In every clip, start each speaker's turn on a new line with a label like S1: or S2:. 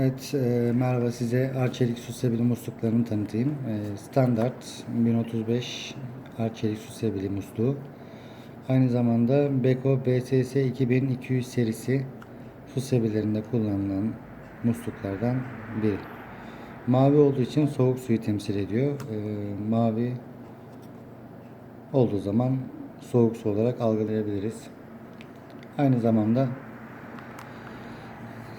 S1: Evet, e, merhaba size Arçelik su sebili musluklarını tanıtayım. E, standart 1035 Arçelik su sebili musluğu. Aynı zamanda Beko BSS 2200 serisi su sebilerinde kullanılan musluklardan biri. Mavi olduğu için soğuk suyu temsil ediyor. E, mavi olduğu zaman soğuk su olarak algılayabiliriz. Aynı zamanda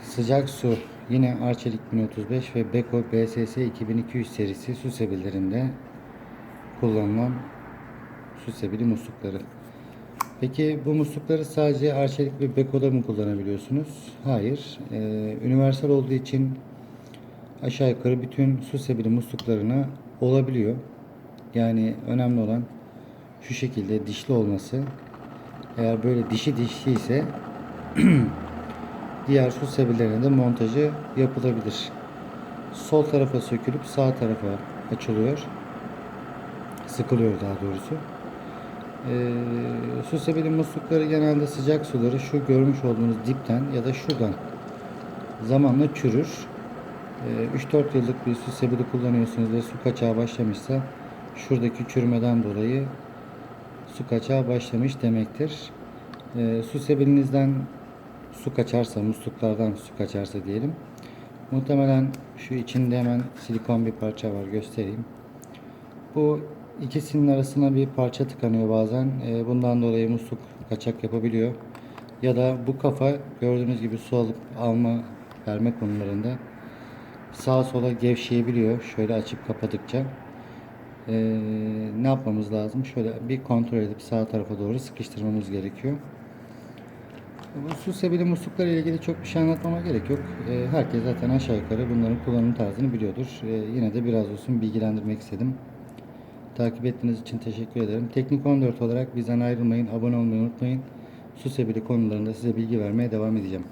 S1: Sıcak su yine Arçelik 1035 ve Beko BSS 2200 serisi su sebillerinde kullanılan su sebili muslukları. Peki bu muslukları sadece Arçelik ve Beko'da mı kullanabiliyorsunuz? Hayır. Ee, universal olduğu için aşağı yukarı bütün su sebili musluklarına olabiliyor. Yani önemli olan şu şekilde dişli olması. Eğer böyle dişi dişli ise diğer su sebillerine de montajı yapılabilir. Sol tarafa sökülüp sağ tarafa açılıyor. Sıkılıyor daha doğrusu. Ee, su sebili muslukları genelde sıcak suları şu görmüş olduğunuz dipten ya da şuradan zamanla çürür. Ee, 3-4 yıllık bir su sebili kullanıyorsunuz ve su kaçağı başlamışsa şuradaki çürümeden dolayı su kaçağı başlamış demektir. Ee, su sebilinizden su kaçarsa, musluklardan su kaçarsa diyelim. Muhtemelen şu içinde hemen silikon bir parça var göstereyim. Bu ikisinin arasına bir parça tıkanıyor bazen. Ee, Bundan dolayı musluk kaçak yapabiliyor. Ya da bu kafa gördüğünüz gibi su alıp alma verme konularında sağa sola gevşeyebiliyor. Şöyle açıp kapadıkça. Ee, ne yapmamız lazım? Şöyle bir kontrol edip sağ tarafa doğru sıkıştırmamız gerekiyor. Bu su sebili musluklar ile ilgili çok bir şey anlatmama gerek yok. Ee, herkes zaten aşağı yukarı bunların kullanım tarzını biliyordur. Ee, yine de biraz olsun bilgilendirmek istedim. Takip ettiğiniz için teşekkür ederim. Teknik 14 olarak bizden ayrılmayın, abone olmayı unutmayın. Su sebili konularında size bilgi vermeye devam edeceğim.